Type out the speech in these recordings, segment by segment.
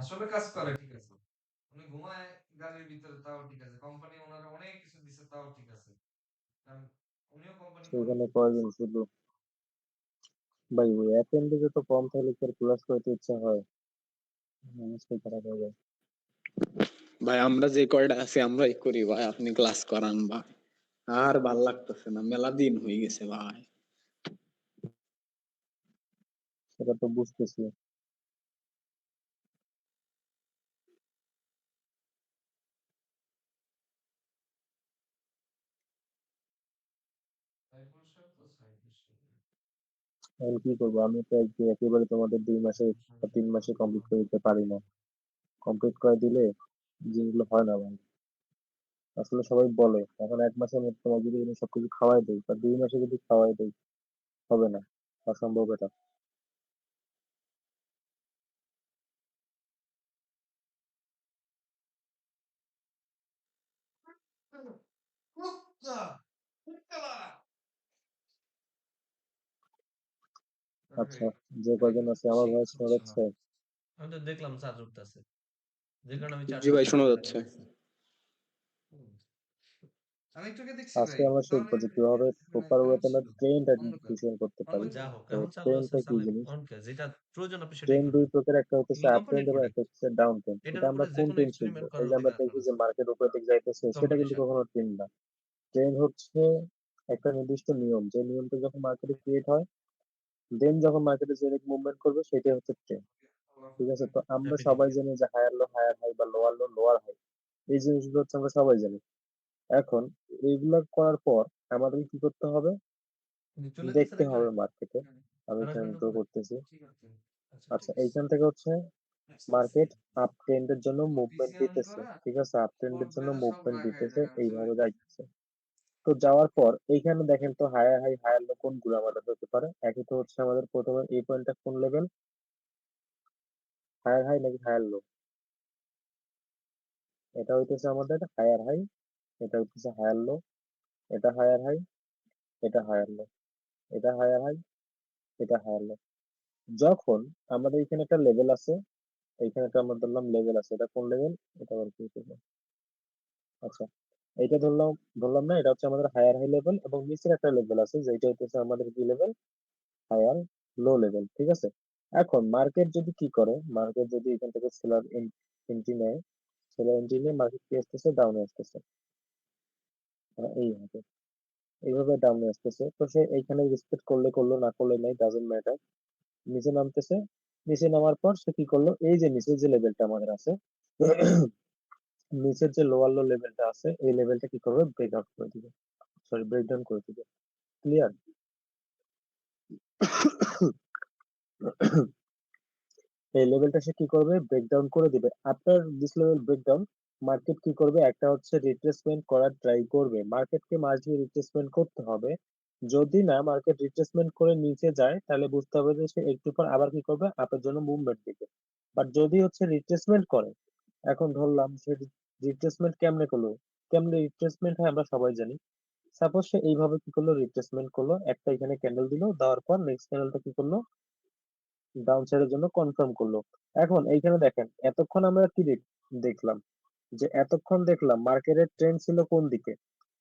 আসলে কাজ করে ঠিক আছে। উনি ঘুমায় গাড়ির ভিতরে তাও ঠিক আছে। কোম্পানি উনারে অনেক কিছু দিছে তাও ঠিক আছে। কারণ উনিও কোম্পানি সেখানে কয়জন শুধু ভাই ওই তো কম থাকলে কি আর ক্লাস করতে ইচ্ছা হয়? মানুষকে খারাপ হয়ে যায়। ভাই আমরা যে কয়টা আছি আমরাই করি ভাই। আপনি ক্লাস করান ভাই। আর ভালো লাগতেছে না। মেলা দিন হয়ে গেছে ভাই। সেটা তো বুঝতেছি সাইফুল সাহেব তো সাইফুল সাহেব। এখন কি করব আমি তো এক- একেবারে তোমাদের দুই মাসে বা তিন মাসে কমপ্লিট করে দিতে পারি না কমপ্লিট করে দিলে জিনিসগুলো হয় না ভাই আসলে সবাই বলে এখন এক মাসের মধ্যে তোমার যদি আমি সবকিছু খাওয়াই দিই বা দুই মাসে যদি খাওয়াই দিই হবে না অসম্ভব এটা আচ্ছা যে কয়জন আছে আমার ভয়েস শোনা যাচ্ছে আমি তো দেখলাম চার্জ উঠতেছে যে কারণে আমি চার্জ জি ভাই, শোনা যাচ্ছে। আমি একটু আগে দেখছি আজকে আমরা শিখব যে কীভাবে প্রপার ওয়েতে আমরা ট্রেন ডিসিশন করতে পারি। যা হোক এখন চালু আছে কি জিনিস? যেটা প্রয়োজন আপনি সেটাই ট্রেন দুই প্রকার একটা হচ্ছে আপ ট্রেন্ড এবং একটা হচ্ছে ডাউন এটার এটা আমরা কোন ট্রেন শিখব এই যে আমরা দেখি যে মার্কেট উপরে দিকে যাইতেছে সেটা কিন্তু কখনো ট্রেন না। ট্রেন হচ্ছে একটা নির্দিষ্ট নিয়ম। যে নিয়মটা যখন মার্কেটে ক্রিয়েট হয় দেন যখন মার্কেটে যে মুভমেন্ট করবে সেটাই হচ্ছে ট্রেন ঠিক আছে? তো আমরা সবাই জানি যে হায়ার লো হায়ার হাই বা লোয়ার লো লোয়ার হাই এই জিনিসগুলো হচ্ছে আমরা সবাই জানি। এখন এইগুলো করার পর আমাদের কি করতে হবে? দেখতে হবে? মার্কেটে আমি আর এখানে আসলে ড্র করতেছি। আচ্ছা এইখান থেকে হচ্ছে মার্কেট আপ ট্রেন্ডের জন্য মুভমেন্ট দিতেছে ঠিক আছে? আপ ট্রেন্ডের জন্য মুভমেন্ট দিতেছে এইভাবে চলে যাইতেছে। তো যাওয়ার পর এইখানে দেখেন তো হায়ার হাই হায়ার লো কোনগুলো আমাদের হতে পারে? একই তো হচ্ছে আমাদের প্রথমে এই পয়েন্টটা কোন লেভেল হায়ার হাই নাকি হায়ার লো এটা হইতেছে আমাদের হায়ার হাই এটা হইতেছে হায়ার লো এটা হায়ার হাই এটা হায়ার লো এটা হায়ার হাই এটা হায়ার লো যখন আমাদের এখানে একটা লেভেল আছে, এইখানে একটা আমরা ধরলাম লেভেল আছে, এটা কোন লেভেল এটা আবার কি আচ্ছা। এটা ধরলাম ধরলাম না, এটা হচ্ছে আমাদের হায়ার হাই লেভেল এবং নিচের একটা লেভেল আছে যেটা হচ্ছে আমাদের কি লেভেল হায়ার লো লেভেল ঠিক আছে? এখন মার্কেট যদি কি করে? মার্কেট যদি এখান থেকে সেলার এন্ট্রি নেয় সেলার এন্ট্রি নিয়ে মার্কেট কি আসতেছে? ডাউনে আসতেছে। মানে এইভাবে এইভাবে ডাউনে আসতেছে। তো সে এইখানে রেসপেক্ট করলে করল, না করলে নাই ডাজেন্ট ম্যাটার নিচে নামতেছে। নিচে নামার পর সে কি করল? এই যে নিচে যে লেভেলটা আমাদের আছে নিচের যে লোয়ার লো লেভেলটা আছে, এই লেভেলটা কি করবে? ব্রেক আউট করে দিবে। সরি ব্রেক ডাউন করে দিবে। ক্লিয়ার এই লেভেলটা সে কি করবে? ব্রেকডাউন করে দিবে। After this level breakdown market কি করবে? একটা হচ্ছে রিট্রেসমেন্ট করার ট্রাই করবে। মার্কেটকে মাঝে রিট্রেসমেন্ট করতে হবে। যদি না মার্কেট রিট্রেসমেন্ট করে নিচে যায়, তাহলে বুঝতে হবে যে সে একটু পর আবার কি করবে? আপের জন্য মুভমেন্ট দিবে। বাট যদি হচ্ছে রিট্রেসমেন্ট করে, এখন ধরলাম সে রিট্রেসমেন্ট কেমনে করল? কেমনে রিট্রেসমেন্ট হয় আমরা সবাই জানি। সাপোজ সে এইভাবে কি করল? রিট্রেসমেন্ট করল, একটা এখানে ক্যান্ডেল দিল, দেওয়ার পর নেক্সট ক্যান্ডেলটা কি করল? ডাউন সাইডের জন্য কনফার্ম করল। এখন এইখানে দেখেন, এতক্ষণ আমরা কি দেখ- দেখলাম? যে এতক্ষণ দেখলাম মার্কেটের ট্রেন্ড ছিল কোন দিকে?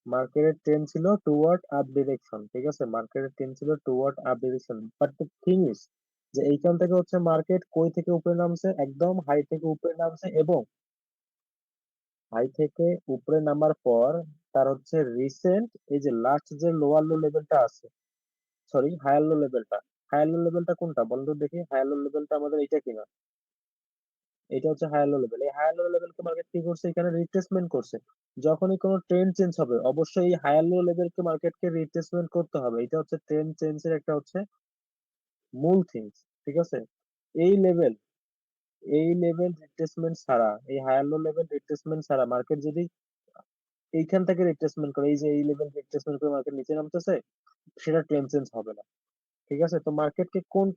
মার্কেটের ট্রেন্ড ছিল টুয়ার্ড আপ ডিরেকশন ঠিক আছে? মার্কেটের ট্রেন্ড ছিল toward up direction but the thing is যে এইখান থেকে হচ্ছে মার্কেট কই থেকে উপরে নামছে? একদম হাই থেকে উপরে নামছে এবং হাই থেকে উপরে নামার পর তার হচ্ছে রিসেন্ট এই যে লাস্ট যে লোয়ার লো লেভেলটা আছে সরি হায়ার লো লেভেলটা হায়ার লো লেভেলটা কোনটা বন্ধ দেখি হায়ার লো লেভেলটা আমাদের এইটা কিনা? এটা হচ্ছে হায়ার লো লেভেল এই হায়ার লো লেভেলকে মার্কেট কি করছে? এখানে রিট্রেসমেন্ট করছে। যখনই কোনো ট্রেন্ড চেঞ্জ হবে, অবশ্যই এই হায়ার লো লেভেলকে মার্কেটকে রিট্রেসমেন্ট করতে হবে। এটা হচ্ছে ট্রেন্ড চেঞ্জের একটা হচ্ছে মূল থিংস ঠিক আছে? এই লেভেল এই লেভেল রিট্রেসমেন্ট ছাড়া এই হায়ার লো লেভেল রিট্রেসমেন্ট ছাড়া মার্কেট যদি এইখান থেকে রিট্রেসমেন্ট করে এই যে এই লেভেল রিট্রেসমেন্ট করে মার্কেট নিচে নামতেছে সেটা ট্রেন্ড চেঞ্জ হবে না। ঠিক আছে? তো মার্কেটকে কোন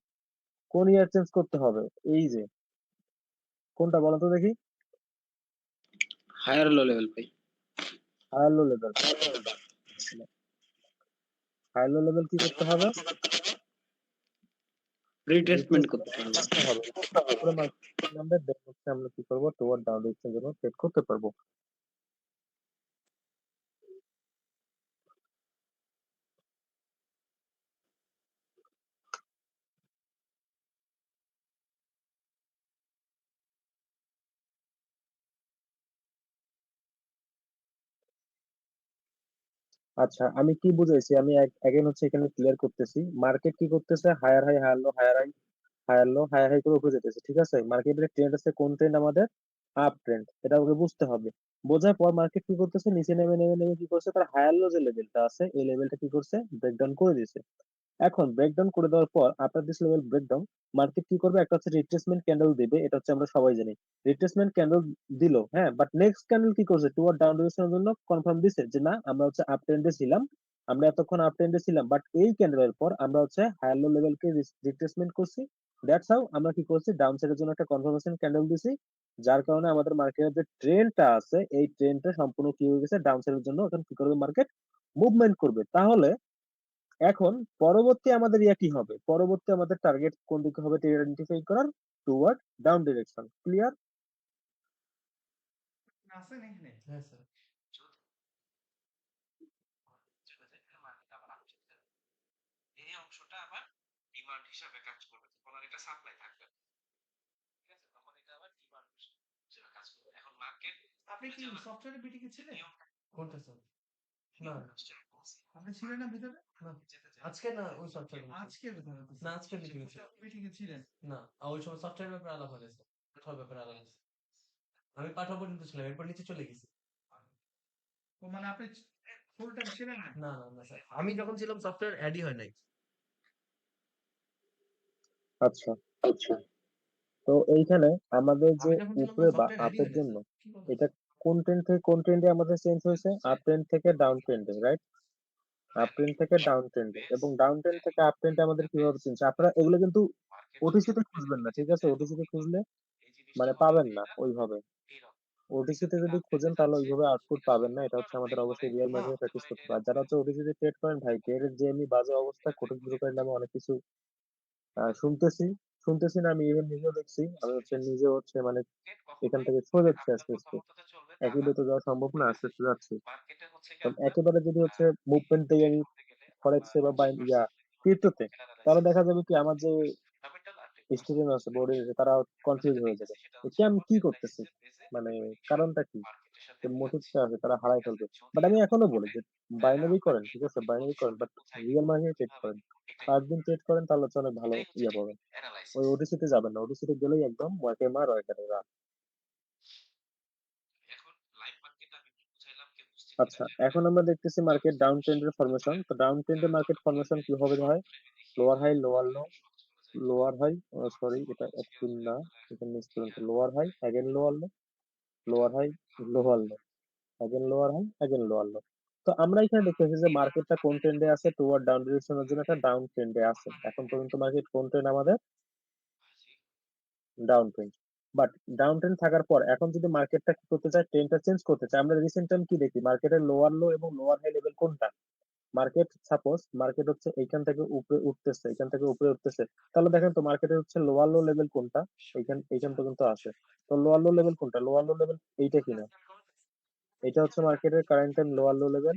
কোন ইয়ার চেঞ্জ করতে হবে? এই যে কোনটা বলো তো দেখি। হায়ার লো লেভেল ভাই। Higher low level higher low level কি করতে হবে? রিট্রেসমেন্ট করতে হবে করতে হবে। উপরে মার্কেট নামবে দেন হচ্ছে আমরা কি করব? টুয়ার্ড ডাউন ডিরেকশনের জন্য সেট করতে পারব। আচ্ছা আমি কি বুঝাইছি? আমি এগেন হচ্ছে এখানে ক্লিয়ার করতেছি। মার্কেট কি করতেছে? Higher high higher low higher high higher low higher high করে উপরে যেতেছে ঠিক আছে? মার্কেটের ট্রেন্ড আছে কোন ট্রেন্ড আমাদের আপ ট্রেন্ড এটা ওকে বুঝতে হবে। বোঝার পর মার্কেট কি করতেছে? নিচে নেমে নেমে নেমে কি করছে? তার হায়ার লো যে লেভেলটা আছে, এই লেভেলটা কি করছে? ব্রেকডাউন করে দিয়েছে। এখন ব্রেকডাউন করে দেওয়ার পর after this level breakdown market কি করবে? একটা হচ্ছে রিট্রেসমেন্ট ক্যান্ডেল দিবে, এটা হচ্ছে আমরা সবাই জানি। রিট্রেসমেন্ট ক্যান্ডেল দিল হ্যাঁ বাট নেক্সট ক্যান্ডেল কি করছে? টুয়ার্ড ডাউন ডিরেকশনের জন্য কনফার্ম দিছে যে না, আমরা হচ্ছে আপ ট্রেন্ডে ছিলাম, আমরা এতক্ষণ আপ ট্রেন্ডে ছিলাম বাট এই ক্যান্ডেলের পর আমরা হচ্ছে হায়ার লো লেভেলকে রিট্রেসমেন্ট করছি দ্যাটস হাউ আমরা কি করছি? ডাউন সাইডের জন্য একটা কনফার্মেশন ক্যান্ডেল দিছি যার কারণে আমাদের মার্কেটের যে ট্রেন্ডটা আছে এই ট্রেন্ডটা সম্পূর্ণ কি হয়ে গেছে। ডাউন সাইডের জন্য এখন কি করবে মার্কেট মুভমেন্ট করবে। তাহলে এখন পরবর্তী আমাদের ইয়া কি হবে? পরবর্তী আমাদের টার্গেট কোন দিকে হবে আইডেন্টিফাই করার? টুয়ার্ড ডাউন ডিরেকশন ক্লিয়ার আছেন এখানে হ্যাঁ স্যার এই অংশটা আবার ডিমান্ড হিসাবে কাজ করবে তখন আর এটা সাপ্লাই থাকবে না। ঠিক আছে তখন এটা আবার ডিমান্ড হিসেবে কাজ করবে এখন মার্কেট আপনি কি সফটওয়্যারে বিটিকে ছিলেন? কোনটা স্যার না। আপনি ছিলেন না ভিতরে? আজকে না ওই সফটওয়্যার আজকে ভিতরে না আজকে মিটিং ছিল মিটিং এ ছিলেন। না ওই সময় সফটওয়্যার ব্যাপারে আলাপ হয়েছে ব্যাপারে আলাপ হয়েছে আমি পাঠা পর্যন্ত ছিলাম এরপর নিচে চলে গেছি। ও মানে আপনি ফুল টাইম ছিলেন না? না না না স্যার আমি যখন ছিলাম সফটওয়্যার অ্যাডই হয় নাই। আচ্ছা আচ্ছা। তো এইখানে আমাদের যে উপরে বা আপের জন্য এটা কোন ট্রেন্ড থেকে কোন ট্রেন্ডে আমাদের চেঞ্জ হয়েছে? আপ ট্রেন্ড থেকে ডাউন ট্রেন্ডে রাইট আপ ট্রেন্ড থেকে ডাউন ট্রেন্ডে এবং ডাউন ট্রেন্ড থেকে আপ ট্রেন্ডে আমাদের কীভাবে চেঞ্জ আপনারা এগুলো কিন্তু ওটিসি তে খুঁজবেন না, ঠিক আছে? ওটিসি তে খুঁজলে মানে পাবেন না ওইভাবে। ওটিসি তে যদি খুঁজেন তাহলে ওইভাবে আউটপুট পাবেন না, এটা হচ্ছে আমাদের অবশ্যই রিয়েল মার্কেটে প্র্যাকটিস করতে হবে। যারা হচ্ছে ওটিসি তে ট্রেড করেন, ভাই ট্রেডের যে এমনি বাজে অবস্থা কোটিক ব্রোকারের নামে অনেক কিছু শুনতেছি। শুনতেছি না আমি ইভেন নিজেও দেখছি। আমি হচ্ছে নিজে হচ্ছে মানে এখান থেকে সরে যাচ্ছে আস্তে আস্তে। একই তো যাওয়া সম্ভব না আস্তে আস্তে যাচ্ছি। একেবারে যদি হচ্ছে মুভমেন্ট দিয়ে আমি ফরেক্সে বা বাই ইয়া ক্রিপ্টোতে তাহলে দেখা যাবে কি আমার যে স্টুডেন্ট আছে বোর্ডে তারা কনফিউজ হয়ে যাবে। এতে আমি কি করতেছি? মানে কারণটা কি? মোটিভটা আছে তারা হারাই ফেলবে বাট আমি এখনও বলি যে বাইনারি করেন ঠিক আছে? বাইনারি করেন বাট রিয়েল মার্কেটে ট্রেড করেন। পাঁচ দিন ট্রেড করেন তাহলে হচ্ছে অনেক ভালো ইয়ে পাবেন। ওই ওটিসিতে যাবেন না। ওটিসিতে গেলেই একদম ওয়াকে মার ওয়াকে আচ্ছা এখন আমরা দেখতেছি মার্কেট ডাউন ট্রেন্ডের ফরমেশন তো ডাউন ট্রেন্ডের মার্কেট ফরমেশন কীভাবে হয় lower high lower low lower high sorry এটা একদিন না করুন। Lower high again lower low lower হয় লোয়ার লো অ্যাগেন লোয়ার হয় অ্যাগেন লোয়ার লো তো আমরা এখানে দেখতেছি যে মার্কেটটা কোন ট্রেন্ডে আছে টুয়ার্ড ডাউন ডিরেকশনের জন্য একটা ডাউন ট্রেন্ডে আছে। এখন পর্যন্ত মার্কেট কোন ট্রেন্ড আমাদের? Down trend but down trend থাকার পর এখন যদি মার্কেটটা কি করতে চায় ট্রেন্ডটা চেঞ্জ করতে চায়, আমরা রিসেন্ট টাইম কি দেখি? মার্কেটের লোয়ার লো এবং লোয়ার হাই লেভেল কোনটা? মার্কেট সাপোজ মার্কেট হচ্ছে এইখান থেকে উপরে উঠতেছে এখান থেকে উপরে উঠতেছে। তাহলে দেখেন তো মার্কেটের হচ্ছে লোয়ার লো লেভেল কোনটা? এইখান এইখান পর্যন্ত আসে। তো লোয়ার লো লেভেল কোনটা? লোয়ার লো লেভেল এইটা কিনা? এটা হচ্ছে মার্কেটের current time lower low level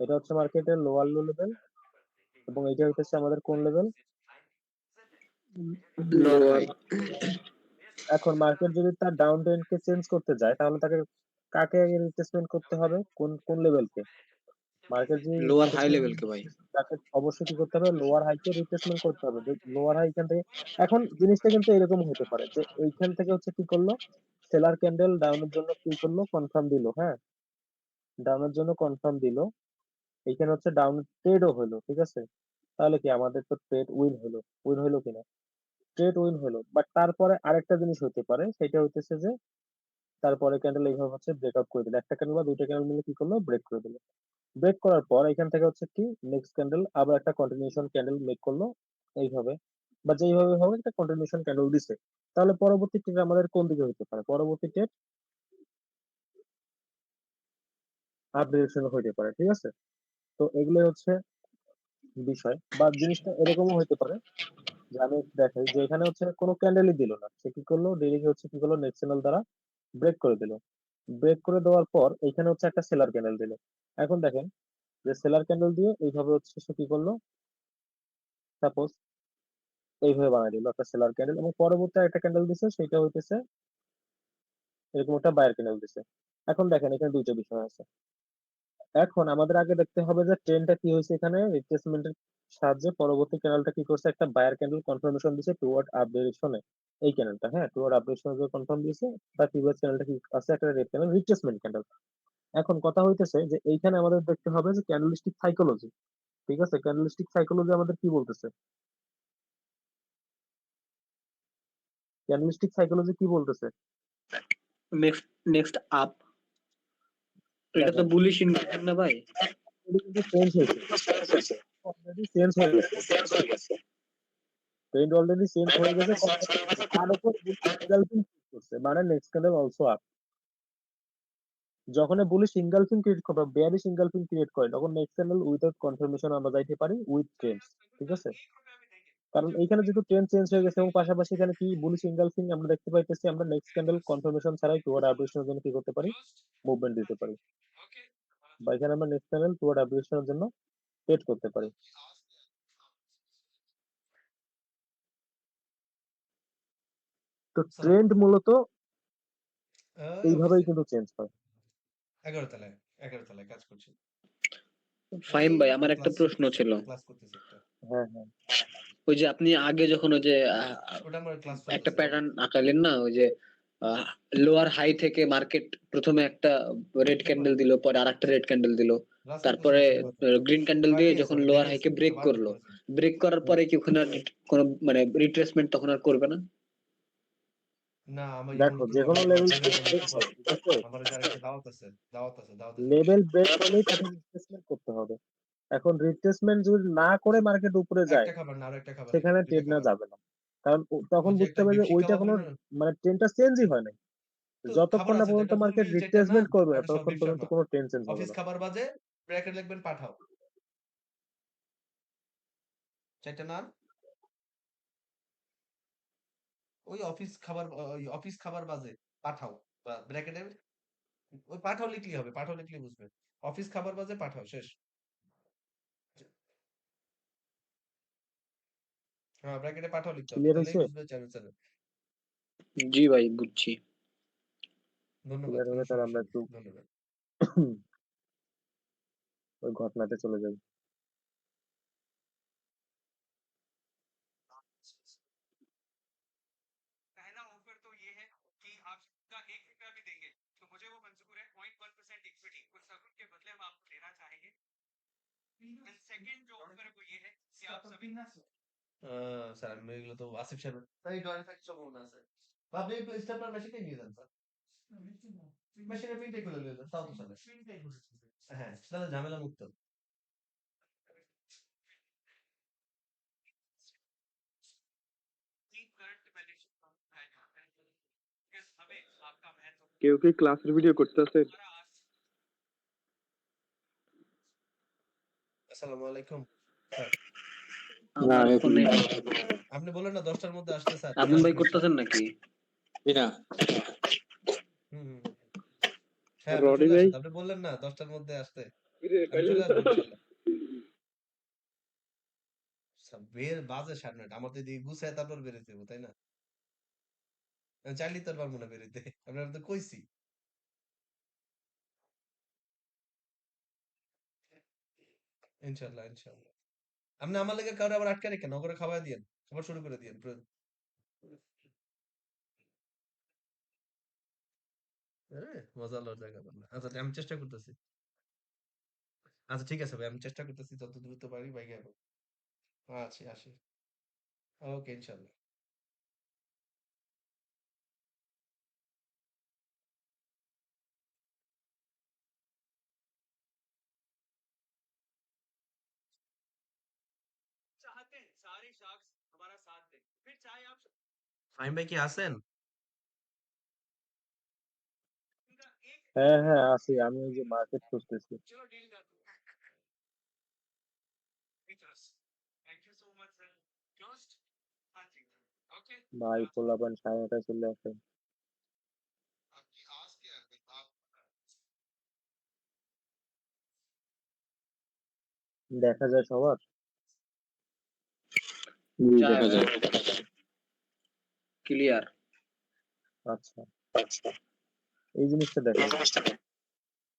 এটা হচ্ছে মার্কেটের লোয়ার লো লেভেল এবং এইটা হচ্ছে আমাদের কোন লেভেল এখন মার্কেট যদি তার ডাউন ট্রেন্ড কে চেঞ্জ করতে যায় তাহলে তাকে কাকে আগে রিপ্লেসমেন্ট করতে হবে? কোন কোন লেভেলকে মার্কেট যদি লোয়ার হাই লেভেল কে ভাই। তাকে অবশ্যই কি করতে হবে? লোয়ার হাইকে রিপ্লেসমেন্ট করতে হবে। যে লোয়ার হাই এখান থেকে এখন জিনিসটা কিন্তু এরকম হতে পারে যে এইখান থেকে হচ্ছে কি করল? সেলার ক্যান্ডেল ডাউনের জন্য কি করল? কনফার্ম দিল হ্যাঁ? ডাউনের জন্য কনফার্ম দিল। এইখানে হচ্ছে ডাউন ট্রেডও হলো ঠিক আছে? তাহলে কি আমাদের তো ট্রেড উইন হলো? উইন হলো কিনা? ট্রেড উইন হলো। বাট তারপরে আরেকটা জিনিস হতে পারে সেটা হইতেছে যে তারপরে ক্যান্ডেল এইভাবে হচ্ছে ব্রেকআপ করে দিল। একটা ক্যান্ডেল বা দুইটা ক্যান্ডেল মিলে কি করল? ব্রেক করে দিল। ব্রেক করার পর এখান থেকে হচ্ছে কি নেক্সট ক্যান্ডেল আবার একটা কন্টিনিউশন ক্যান্ডেল মেক করল এইভাবে। বা যেইভাবে হবে একটা কন্টিনিউশন ক্যান্ডেল দিছে। তাহলে পরবর্তী ট্রেড আমাদের কোন দিকে হতে পারে? পরবর্তী ট্রেড আপ ডিরেকশনে হইতে পারে, ঠিক আছে? তো এগুলো হচ্ছে বিষয়। বা জিনিসটা এরকমও হতে পারে যে আমি দেখাই যে এখানে হচ্ছে কোনো ক্যান্ডেলই দিল না। সে কি করল? ডিরেক্ট হচ্ছে কি করল? নেক্সট চ্যানেল দ্বারা ব্রেক করে দিল। ব্রেক করে দেওয়ার পর এখানে হচ্ছে একটা সেলার ক্যান্ডেল দিল। এখন দেখেন, যে সেলার ক্যান্ডেল দিয়ে এইভাবে হচ্ছে সে কি করল? সাপোজ এইভাবে বানাই দিল একটা সেলার ক্যান্ডেল এবং পরবর্তী একটা ক্যান্ডেল দিছে, সেটা হইতেছে এরকম একটা বায়ার ক্যান্ডেল দিছে। এখন দেখেন, এখানে দুইটা বিষয় আছে। এখন আমাদের আগে দেখতে হবে যে ট্রেনটা কি হয়েছে এখানে রিপ্লেসমেন্টের সাহায্যে পরবর্তী ক্যানেলটা কি করছে? একটা বায়ার ক্যান্ডেল কনফার্মেশন দিছে টুয়ার্ড আপ ডিরেকশনে এই ক্যানেলটা হ্যাঁ টুয়ার্ড আপ ডিরেকশনে যে কনফার্ম দিয়েছে, তার প্রিভিয়াস ক্যানেলটা কি আছে? একটা রেড ক্যানেল রিপ্লেসমেন্ট ক্যান্ডেল এখন কথা হইতেছে যে এইখানে আমাদের দেখতে হবে যে ক্যান্ডেলিস্টিক সাইকোলজি ঠিক আছে? ক্যান্ডেলিস্টিক সাইকোলজি আমাদের কি বলতেছে? ক্যান্ডেলিস্টিক সাইকোলজি কি বলতেছে? নেক্সট নেক্সট আপ এটা তো বুলিশ ইনকাম না ভাই? চেঞ্জ হয়েছে অলরেডি চেঞ্জ হয়ে গেছে ট্রেন্ড অলরেডি চেঞ্জ হয়ে গেছে মানে নেক্সট ক্যান্ডেল অলসো আপ যখন বুলিশ ইনগালফিং ক্রিয়েট করবে বেয়ারিশ ইনগালফিং ক্রিয়েট করে, তখন নেক্সট ক্যান্ডেল উইদাউট কনফার্মেশন আমরা যাইতে পারি উইথ ট্রেন্ডস ঠিক আছে? কারণ এইখানে যেহেতু ট্রেন চেঞ্জ হয়ে গেছে এবং পাশাপাশি এখানে কি বুলিশ ইনগালফিং আমরা দেখতে পাইতেছি আমরা নেক্সট ক্যান্ডেল কনফার্মেশন ছাড়াই টুয়ার্ড আপডেশনের জন্য কি করতে পারি? মুভমেন্ট দিতে পারি। বা এখানে আমরা নেক্সট ক্যান্ডেল টুয়ার্ড আপডেশনের জন্য ট্রেড করতে পারি। তো ট্রেন্ড মূলত এইভাবেই কিন্তু চেঞ্জ হয়। এগারো তলায় এগারো তলায় কাজ করছি। ফাইম ভাই আমার একটা প্রশ্ন ছিল। ক্লাস করতেছি একটা। হ্যাঁ হ্যাঁ। ওই যে আপনি আগে যখন ওই যে একটা প্যাটার্ন আঁকালেন না? ওই যে লোয়ার হাই থেকে মার্কেট প্রথমে একটা রেড ক্যান্ডেল দিল পরে আরেকটা রেড ক্যান্ডেল দিল। তারপরে গ্রিন ক্যান্ডেল দিয়ে যখন লোয়ার হাইকে ব্রেক করল। ব্রেক করার পরে কি ওখানে আর কোনো মানে রিট্রেসমেন্ট তখন আর করবে না? দেখো যে কোনো লেভেল ব্রেক করলেই তাকে রিপ্লেসমেন্ট করতে হবে। এখন রিপ্লেসমেন্ট যদি না করে মার্কেট উপরে যায় না সেখানে ট্রেড নেওয়া যাবে না। কারণ তখন বুঝতে হবে যে ওইটা কোনো না? মানে ট্রেনটা চেঞ্জই হয় নাই। যতক্ষণ না পর্যন্ত মার্কেট রিপ্লেসমেন্ট না, করবে না ততক্ষণ পর্যন্ত কোনো ট্রেন চেঞ্জ হবে অফিস না। খাবার বাজে ব্র্যাকেট লিখবেন পাঠাও। চারটা নান ওই অফিস খাবার ওই অফিস খাবার বাজে পাঠাও ব্র্যাকেটে ওই পাঠাও লিখলেই হবে পাঠাও লিখলেই বুঝবে অফিস খাবার বাজে পাঠাও শেষ। হ্যাঁ ব্র্যাকেটে পাঠাও লিখতে হবে Clear তাহলেই হয়েছে? বুঝবে চ্যানেল চ্যানেল জি ভাই বুঝছি ধন্যবাদ Clear হলে কোনো তাহলে আমরা সমস্যা একটু- নেই, ধন্যবাদ ওই ঘটনাতে চলে যাবে पहला ऑफर तो ये है कि आपका एक रुपया भी देंगे तो मुझे वो मंजूर है पॉइंट वन परसेंट इक्विटी उस सबूत के बदले हम आपको देना चाहेंगे सेकंड जो ऑफर है वो ये है कि आप सभी আহ, স্যার আমি এগুলো তো আসিফ সাহেব তাই ডরে থাকার সম্ভাবনা আছে আপনি স্টেপলার মেশিনে নিয়ে যান স্যার মেশিনে প্রিন্টে খুলে নিয়ে যান তাও তো চলে হ্যাঁ তাহলে ঝামেলা মুক্ত करंट वैल्यूएशन है because हमें आपका महत्व কেউ কি ক্লাসের ভিডিও করতেছে हमारा आज আসসালামু আলাইকুম আমার ফোনে আপনি বলেন না দশটার মধ্যে আসতে স্যার। আপনি ভাই করতেছেন নাকি? না। হ্যাঁ রডি ভাই? আপনি বললেন না দশটার মধ্যে আসতে। বের বাজে সাড়ে নয়টা আমার গুছায় তারপর বেরোতে তাই না? আমি চাইলেই তো আর পারব না বেরোতে আপনার তো কইছি। ইনশাল্লাহ ইনশাল্লাহ। আপনি আমার লেগে কারও আবার আটকে রেখেন ওগুলো খাবার দিয়েন খাবার শুরু করে মজা জায়গা আচ্ছা আমি চেষ্টা করতেছি। আচ্ছা ঠিক আছে ভাই, আমি চেষ্টা করতেছি, যত দ্রুত পারি বাইকে যাব আচ্ছা আসি। ওকে, ইনশাল্লাহ। ফাহিম ভাই কি আছেন? হ্যাঁ হ্যাঁ আছি। আমি ওই যে মার্কেট করতেছি। ভাই পোলাপান সাড়ে নটায় চলে আসে। দেখা যায় সবার? দেখা যায়। ক্লিয়ার আচ্ছা। এই জিনিসটা দেখেন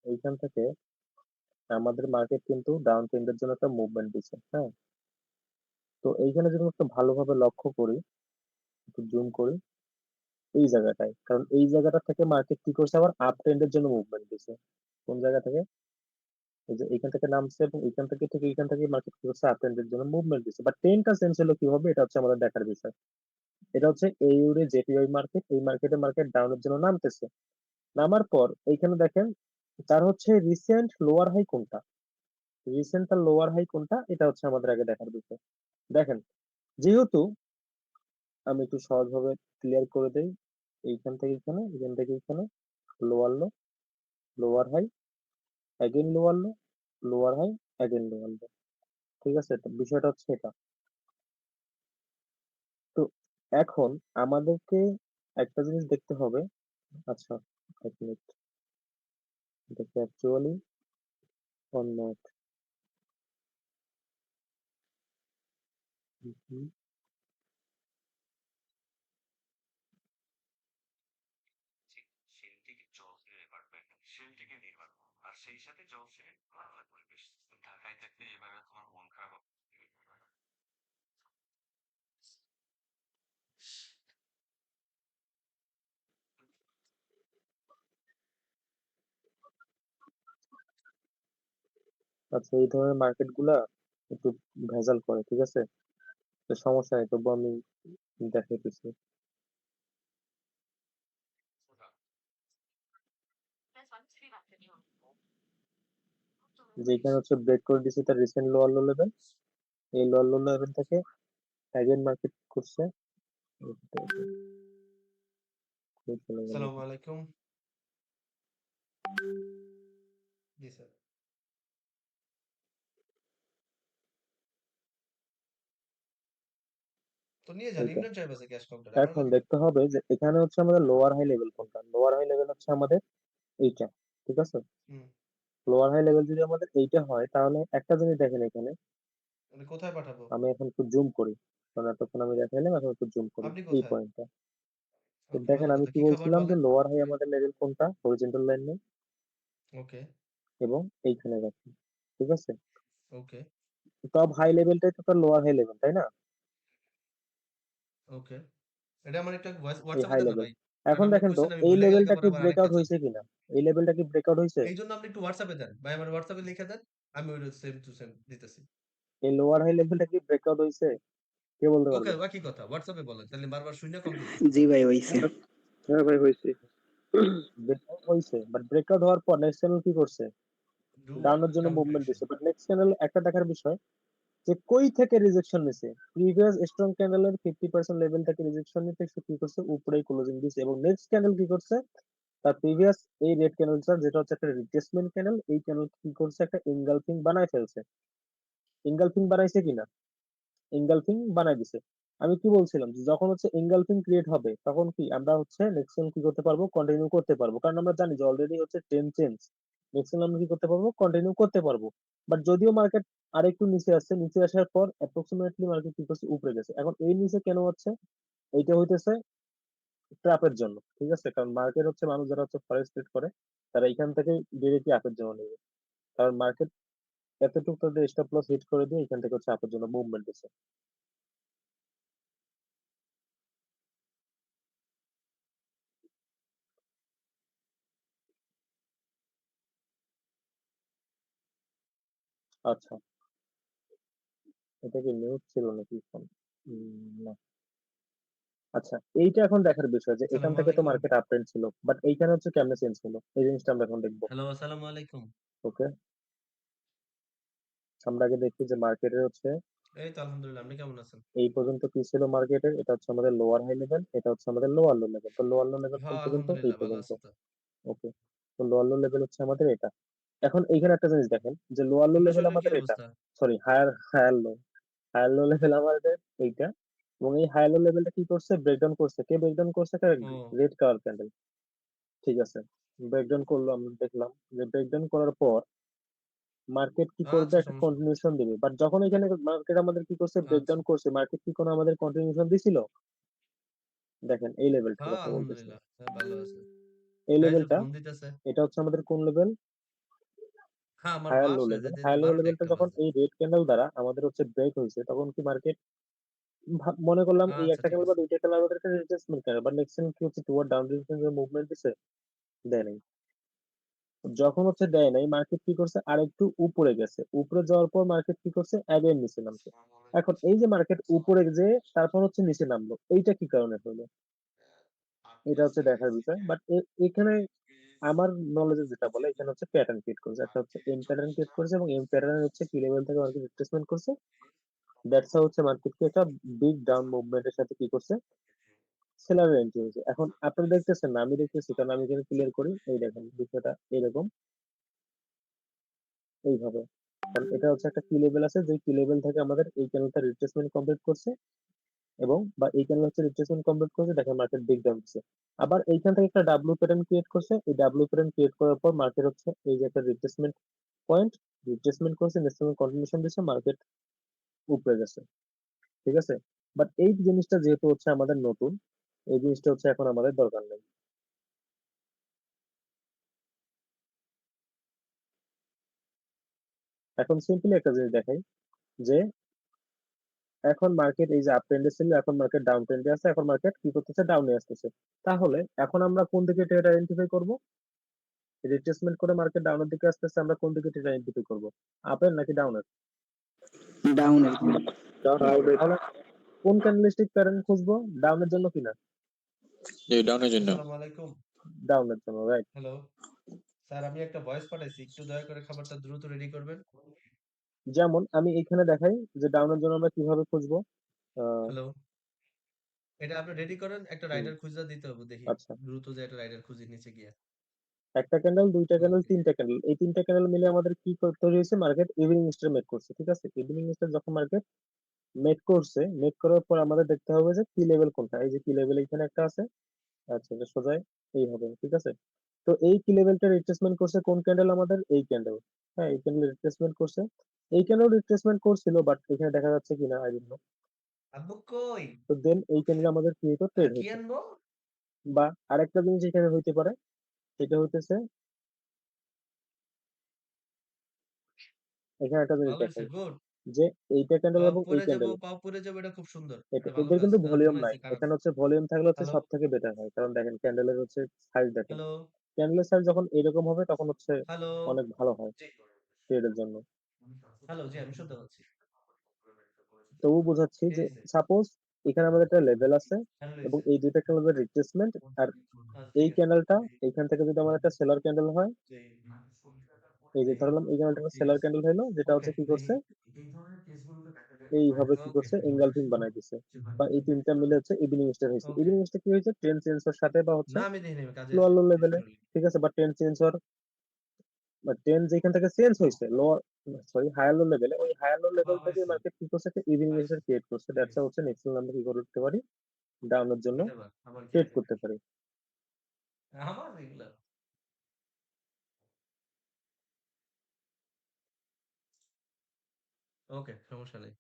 এইখান থেকে আমাদের মার্কেট কিন্তু ডাউন ট্রেন্ডের জন্য একটা মুভমেন্ট দিচ্ছে হ্যাঁ? তো এইখানে যদি একটু ভালোভাবে লক্ষ্য করি একটু জুম করি এই জায়গাটায়। কারণ এই জায়গাটা থেকে মার্কেট কি করছে? আবার আপ ট্রেন্ডের জন্য মুভমেন্ট দিচ্ছে। কোন জায়গা থেকে? এই যে এখান থেকে নামছে এবং এখান থেকে ঠিক এইখান থেকে মার্কেট কি করছে? আপ ট্রেন্ডের জন্য মুভমেন্ট দিচ্ছে। বাট ট্রেনটা চেঞ্জ হলো কি হবে এটা হচ্ছে আমাদের দেখার বিষয়। এটা হচ্ছে এই ইউরে জেটিআই মার্কেট, এই মার্কেটে মার্কেট ডাউনের জন্য নামতেছে। নামার পর এইখানে দেখেন, তার হচ্ছে রিসেন্ট লোয়ার হাই কোনটা? রিসেন্ট আর লোয়ার হাই কোনটা? এটা হচ্ছে আমাদের আগে দেখার বিষয়। দেখেন, যেহেতু আমি একটু সহজভাবে ক্লিয়ার করে দেই, এইখান থেকে এখানে, এখান থেকে এখানে lower low lower high again lower low lower high again lower low ঠিক আছে? বিষয়টা হচ্ছে এটা। এখন আমাদেরকে একটা জিনিস দেখতে হবে। আচ্ছা এক মিনিট। দেখি অ্যাকচুয়ালি অন নট সেলটিকে জব নির্ভর করে সেলটিকে নির্ভর করে। আর সেই সাথে জব সে বাংলা পরিবেশ ঢাকায় থাকতে এভাবে তোমার মন খারাপ হবে। আচ্ছা এই ধরনের মার্কেটগুলা একটু ভেজাল করে, ঠিক আছে? সমস্যা নেই তবু আমি দেখাইতেছি। যেখানে হচ্ছে ব্রেক করে দিছে, তার রিসেন্ট লোয়ার লো লেভেল এই লোয়ার লো লেভেল থেকে অ্যাগেন মার্কেট করছে। আসসালামু আলাইকুম। জি, স্যার। তো নিয়ে যান ইমরান সাহেব আছে ক্যাশ কাউন্টার এখন দেখতে হবে যে এখানে হচ্ছে আমাদের লোয়ার হাই লেভেল কোনটা? লোয়ার হাই লেভেল হচ্ছে আমাদের এইটা ঠিক আছে? লোয়ার হাই লেভেল যদি আমাদের এইটা হয় তাহলে একটা জিনিস দেখেন এখানে। মানে কোথায় পাঠাবো? আমি এখন একটু জুম করি। কারণ এতক্ষণ আমি দেখাইলাম এখন একটু জুম করি। এই? পয়েন্টটা তো দেখেন আমি কি বলছিলাম যে? লোয়ার হাই আমাদের লেভেল কোনটা? হরিজেন্টাল লাইন নেই। ওকে। এবং এইখানে রাখি ঠিক আছে? ওকে। টপ হাই লেভেলটাই তো তার লোয়ার হাই লেভেল তাই না? ওকে এটা আমার একটা হাই লেভেল এখন দেখেন তো এই লেভেলটা কি ব্রেকআউট হয়েছে কিনা? এই লেভেলটা কি ব্রেকআউট হয়েছে? এই জন্য আপনি একটু হোয়াটসঅ্যাপে দেন। ভাই আমার হোয়াটসঅ্যাপে লিখে দেন আমি ওই সেম টু সেম দিতেছি। এই লোয়ার হাই লেভেলটা কি ব্রেকআউট হয়েছে? কে বলতে ওকে পারবে একই কথা হোয়াটসঅ্যাপে বলেন তাহলে বারবার শূন্য কমপ্লিট জি ভাই হইছে হ্যাঁ ভাই হয়েছে। ব্রেকআউট হয়েছে বাট ব্রেকআউট হওয়ার পর নেক্সট চ্যানেল কি করছে? ডাউনের জন্য মুভমেন্ট দিচ্ছে বাট নেক্সট চ্যানেল একটা দেখার বিষয় যে কই থেকে রিজেকশন নিছে? প্রিভিয়াস স্ট্রং ক্যান্ডেলের ফিফটি পার্সেন্ট লেভেল থেকে রিজেকশন নিতে সে কি করছে? উপরেই ক্লোজিং দিছে। এবং নেক্সট ক্যান্ডেল কি করছে? তার প্রিভিয়াস এই রেড ক্যান্ডেলটা যেটা হচ্ছে একটা রিট্রেসমেন্ট ক্যান্ডেল এই ক্যান্ডেল কি করছে? একটা ইনগালফিং বানায় ফেলছে। ইনগালফিং বানাইছে কিনা? ইনগালফিং বানাই দিছে। আমি কি বলছিলাম? যে যখন হচ্ছে ইনগালফিং ক্রিয়েট হবে, তখন কি আমরা হচ্ছে নেক্সট কি করতে পারব? কন্টিনিউ করতে পারব। কারণ আমরা জানি যে অলরেডি হচ্ছে টেন চেঞ্জ আমরা কি করতে পারব? কন্টিনিউ করতে পারব। বাট যদিও মার্কেট আরেকটু নিচে আসছে, নিচে আসার পর অ্যাপ্রক্সিমেটলি মার্কেট কি করছে উপরে গেছে। এখন এই নিচে কেন হচ্ছে? এইটা হইতেছে ট্র্যাপের জন্য, ঠিক আছে? কারণ মার্কেট হচ্ছে মানুষ যারা হচ্ছে ফরেস্ট ট্রেড করে, তারা এখান থেকে ডিরেক্টলি আপের জন্য নেবে। কারণ মার্কেট এতটুকু তাদের স্টপ লস হিট করে দিয়ে এখান থেকে হচ্ছে আপের জন্য মুভমেন্ট দিচ্ছে। আচ্ছা। এটা কি নিউজ ছিল নাকি ফোন না। আচ্ছা এইটা এখন দেখার বিষয় যে এখান আসসালামু থেকে তো আলাইকুম। মার্কেট আপ ট্রেন্ড ছিল বাট এইখানে হচ্ছে কেমনে চেঞ্জ হলো? এই জিনিসটা আমরা এখন দেখব। হ্যালো আসসালামু আলাইকুম। ওকে আমরা আগে দেখি যে মার্কেটের হচ্ছে এই তো আলহামদুলিল্লাহ আপনি কেমন আছেন? এই পর্যন্ত কি ছিল মার্কেটের এটা হচ্ছে আমাদের লোয়ার হাই লেভেল এটা হচ্ছে আমাদের লোয়ার লো লেভেল তো লোয়ার লো লেভেল কোন পর্যন্ত এই আলহামদুলিল্লাহ ভালো পর্যন্ত। আছি তো। ওকে তো লোয়ার লো লেভেল হচ্ছে আমাদের এটা। এখন এইখানে একটা জিনিস দেখেন যে লোয়ার লো লেভেল আমাদের এটা sorry higher higher low higher low level আমাদের এইটা এবং এই হায়ার লো লেভেলটা কি করছে? ব্রেকডাউন করছে। কে ব্রেকডাউন করছে? রেড কালার ক্যান্ডেল ঠিক আছে? ব্রেকডাউন করল আমরা দেখলাম যে ব্রেকডাউন করার পর মার্কেট কি করবে? আচ্ছা একটা কন্টিনিউশন দিবে। বাট যখন এখানে মার্কেট আমাদের কি করছে? ব্রেকডাউন আচ্ছা। করছে মার্কেট কি কোনো আমাদের কন্টিনিউশন দিছিল? দেখেন এই লেভেলটা হ্যাঁ এই এই লেভেলটা এটা হচ্ছে আমাদের কোন লেভেল হ্যাঁ আমার হায়ার লো বাসায় লেভেল হায়ার লো লেভেলটা একটা যখন বাজে এই রেড ক্যান্ডেল দ্বারা আমাদের হচ্ছে ব্রেক হয়েছে তখন কি মার্কেট মনে করলাম এই আচ্ছা ঠিক ক্যান্ডেল বা আছে। Candle retracement candle but next কি হচ্ছে টুয়ার্ড ডাউন মুভমেন্ট দিছে দেয় নাই। যখন হচ্ছে দেয় নাই মার্কেট কি করছে? আর একটু উপরে গেছে উপরে যাওয়ার পর মার্কেট কি করছে? অ্যাগেন নিচে নামছে। এখন এই যে মার্কেট উপরে যে তারপর হচ্ছে নিচে নামলো এইটা কি কারণে হলো? এটা হচ্ছে দেখার বিষয় বাট এখানে আমার নলেজে যেটা বলে, এখানে হচ্ছে প্যাটার্ন ক্রিয়েট করছে। একটা হচ্ছে এম প্যাটার্ন ক্রিয়েট করেছে এবং এম প্যাটার্ন হচ্ছে কি লেভেল থেকে মার্কেট রিট্রেসমেন্ট করছে। দ্যাটস হচ্ছে মার্কেটকে একটা বিগ ডাউন মুভমেন্টের সাথে কি করছে? সেলারের এন্ট্রি হয়েছে এখন আপনারা দেখতেছেন না, আমি দেখতেছি, কারণ আমি এখানে ক্লিয়ার করি। এই দেখেন, বিষয়টা এরকম এইভাবে। কারণ এটা হচ্ছে একটা কি লেভেল আছে যে কি লেভেল থেকে আমাদের এই ক্যানেলটা রিট্রেসমেন্ট কমপ্লিট করছে। এবং বা এই ক্যানেল হচ্ছে রিট্রেসমেন্ট কমপ্লিট করছে, দেখেন মার্কেট ডাউন হচ্ছে। আবার এইখান থেকে একটা ডাব্লিউ প্যাটার্ন ক্রিয়েট করছে, এই ডাব্লিউ প্যাটার্ন ক্রিয়েট করার পর মার্কেট হচ্ছে এই যে একটা রিট্রেসমেন্ট পয়েন্ট রিট্রেসমেন্ট করছে নেক্সট কন্টিনিউশন দিচ্ছে মার্কেট উপরে গেছে। ঠিক আছে? বাট এই জিনিসটা যেহেতু হচ্ছে আমাদের নতুন, এই জিনিসটা হচ্ছে এখন আমাদের দরকার নেই। এখন সিম্পলি একটা জিনিস দেখাই, যে এখন মার্কেট এই যে আপ ট্রেন্ডে ছিল এখন মার্কেট ডাউন ট্রেন্ডে আছে এখন মার্কেট কি করতেছে? ডাউনে আসতেছে। তাহলে এখন আমরা কোন দিকে ট্রেড আইডেন্টিফাই করব? রিট্রেসমেন্ট করে মার্কেট ডাউনের দিকে আসতেছে আমরা কোন দিকে ট্রেড আইডেন্টিফাই করব? আপের নাকি ডাউনের ডাউন তাহলে কোন ক্যান্ডেলস্টিক প্যাটার্ন খুঁজবো? ডাউনের জন্য কিনা? ডাউনের জন্য। আসসালামু আলাইকুম। ডাউনের জন্য রাইট হ্যালো স্যার আমি একটা ভয়েস পাঠাইছি একটু দয়া করে খাবারটা দ্রুত রেডি করবেন। যেমন আমি এখানে দেখাই যে ডাউনের জন্য আমরা কীভাবে খুঁজবো। আহ, হ্যালো এটা আপনি রেডি করেন? একটা রাইডার খুঁজে দিতে হবে দেখি। আচ্ছা। দ্রুত যে একটা রাইডার খুঁজে নিচে গিয়ে। একটা ক্যান্ডেল দুইটা ক্যান্ডেল ওকে তিনটা ক্যান্ডেল এই তিনটা ক্যান্ডেল মিলে আমাদের কি কর- তৈরি হয়েছে? মার্কেট ইভিনিং স্টার মেক করছে ঠিক আছে? ইভিনিং স্টার যখন মার্কেট মেক করছে মেক করার পর আমাদের দেখতে হবে যে কি লেভেল কোনটা। এই যে কি লেভেল এখানে একটা আছে? আচ্ছা এটা সোজাই এই হবে ঠিক আছে? তো এই কি লেভেলটা রিট্রেসমেন্ট করছে? কোন ক্যান্ডেল আমাদের? এই ক্যান্ডেল হ্যাঁ এই ক্যান্ডেল রিট্রেসমেন্ট করছে। এই ক্যান্ডেল রিট্রেসমেন্ট করছিল বাট এখানে দেখা যাচ্ছে কিনা আই ডোন্ট নো আব্বু কই? তো দেন এই ক্যান্ডেল আমাদের কি হতো ট্রেড কি আনব? বা আরেকটা জিনিস এখানে হইতে পারে সেটা হইতেছে এখানে একটা জিনিস দেখাই। যে এইটা ক্যান্ডেল এবং এই ক্যান্ডেল পাও পরে যাব এটা খুব সুন্দর। এটা এদের কিন্তু ভলিউম নাই। এখানে হচ্ছে ভলিউম থাকলে হচ্ছে সব থেকে বেটার হয়। কারণ দেখেন ক্যান্ডেলের হচ্ছে সাইজ দেখেন ক্যান্ডেলের সাইজ যখন এরকম হবে তখন হচ্ছে অনেক ভালো হয় ট্রেডের জন্য। হ্যালো জি আমি শুনতে পাচ্ছি। তবু বোঝাচ্ছি যে সাপোজ এখানে আমাদের একটা লেভেল আছে এবং এই দুইটা ক্যান্ডেলের রিপ্লেসমেন্ট আর এই ক্যান্ডেলটা এখান থেকে যদি আমার একটা সেলার ক্যান্ডেল হয় এই যে ধরলাম এই ক্যান্ডেলটা সেলার ক্যান্ডেল হলো যেটা হচ্ছে কি করছে? এইভাবে কি করছে? এঙ্গালফিং বানাই দিছে। বা এই তিনটা মিলে হচ্ছে ইভিনিং স্টার হয়েছে। ইভিনিং স্টার কি হয়েছে? ট্রেন চেঞ্জের সাথে বা হচ্ছে না আমি দেখি আমি কাজে লোয়ার লো লেভেলে ঠিক আছে? বা ট্রেন চেঞ্জ হওয়ার বা ট্রেন যেখান থেকে চেঞ্জ হয়েছে লোয়ার সরি হায়ার লো লেভেলে ওই হায়ার লো লেভেল থেকে মার্কেট কি করছে একটা ইভিনিং ক্রিয়েট করছে। দ্যাটস হচ্ছে নেক্সট আমরা কি করতে পারি? ডাউনের জন্য এটা আবার আবার কি ট্রেড এটা করতে পারি। আমার এগুলা? ওকে সমস্যা নেই।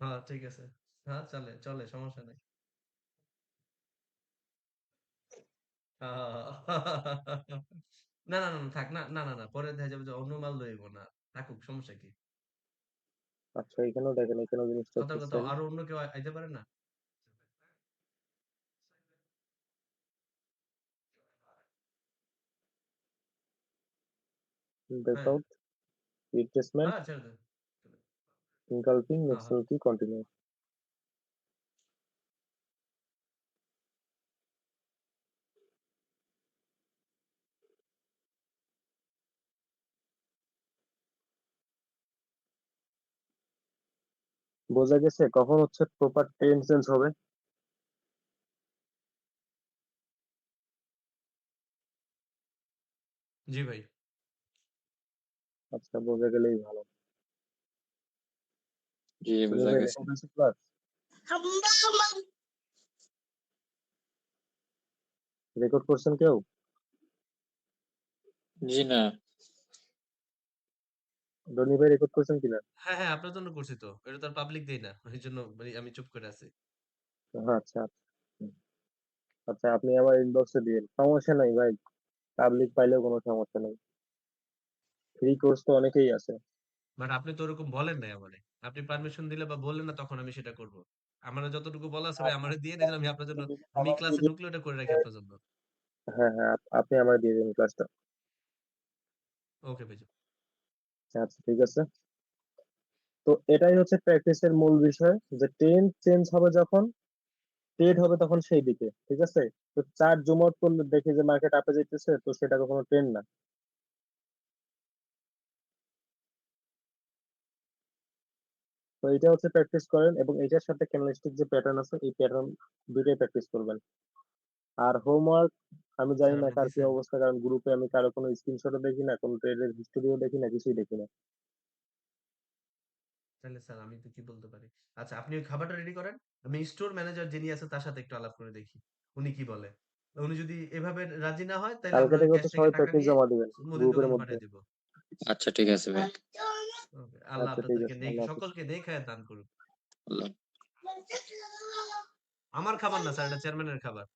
হ্যাঁ ঠিক আছে। হ্যাঁ চলে চলে সমস্যা নেই। না না না না, থাক না না না না পরে দেখা যাবে যে অন্য মাল লইব না। থাকুক সমস্যা কি? আচ্ছা এখানেও দেখেন এখানেও জিনিসটা কথার হচ্ছে কথা সেম আরও অন্য কেউ আই- আইতে পারে না? হ্যাঁ। ব্রেকআউট রিট্রেসমেন্ট হ্যাঁ ছেড়ে দে। ইনকালফিং হ্যাঁ নেক্সট কি কন্টিনিউ বোঝা গেছে? কখন হচ্ছে প্রপার ট্রেন্ড চেঞ্জ হবে? জি ভাই। আচ্ছা বোঝা গেলেই ভালো। জি বুঝা গেছে। রেকর্ড হয়েছে রেকর্ড করছেন কেউ? জি না। রনি ভাই রেকর্ড করছেন কিনা? হ্যাঁ হ্যাঁ আপনার জন্য করছি তো। এটা তো আর পাবলিক দেই না। এই জন্য মানে আমি চুপ করে আছি। আচ্ছা আচ্ছা। আপনি আমার ইনবক্সে সমস্যা নাই ভাই। পাবলিক পাইলেও কোনো সমস্যা নেই। ফ্রি কোর্স তো অনেকেই আছে। বাট আপনি তো ওরকম বলেন নাই আমারে। আপনি পারমিশন দিলে বা বললেন না তখন আমি সেটা করব। আমার যতটুকু বলা আছে ভাই আমারে দিয়ে দিন আমি আপনার জন্য আমি ক্লাসে ঢুকলে ওটা করে রাখি আপনার জন্য। হ্যাঁ হ্যাঁ আপনি আমার দিয়ে দিন ক্লাসটা ওকে ভাই আচ্ছা ঠিক আছে। তো এটাই হচ্ছে প্র্যাকটিসের মূল বিষয় যে ট্রেন্ড চেঞ্জ হবে যখন ট্রেড হবে তখন সেই দিকে, ঠিক আছে? তো চার জুমত করলে দেখি যে মার্কেট আপে যেতেছে তো সেটা কখনো ট্রেন্ড না। তো এটা হচ্ছে প্র্যাকটিস করেন এবং এটার সাথে ক্যানালিস্টিক যে প্যাটার্ন আছে, এই প্যাটার্ন দুইটাই প্র্যাকটিস করবেন। আর হোমওয়ার্ক আমি জানি না কার কি অবস্থা কারণ গ্রুপে আমি কারও কোনো স্ক্রিনশটও দেখি না কোনো ট্রেডের হিস্টোরিও দেখি না কিছুই দেখি না তাহলে স্যার আমি তো কি বলতে পারি? আচ্ছা আপনি ওই খাবারটা রেডি করেন? আমি স্টোর ম্যানেজার যিনি আছে তার সাথে একটু আলাপ করে দেখি উনি কি বলে? উনি যদি এভাবে রাজি না হয় তাহলে কালকে থেকে থেকে সবাই নিয়ে জমা দিবেন গ্রুপের মধ্যে। দিব। আচ্ছা ঠিক আছে ভাই। ওকে আল্লাহ আচ্ছা ঠিক আপনাদেরকে নেক সকলকে নেক হায়াত দান করুন আমার খাবার না স্যার এটা চেয়ারম্যানের খাবার।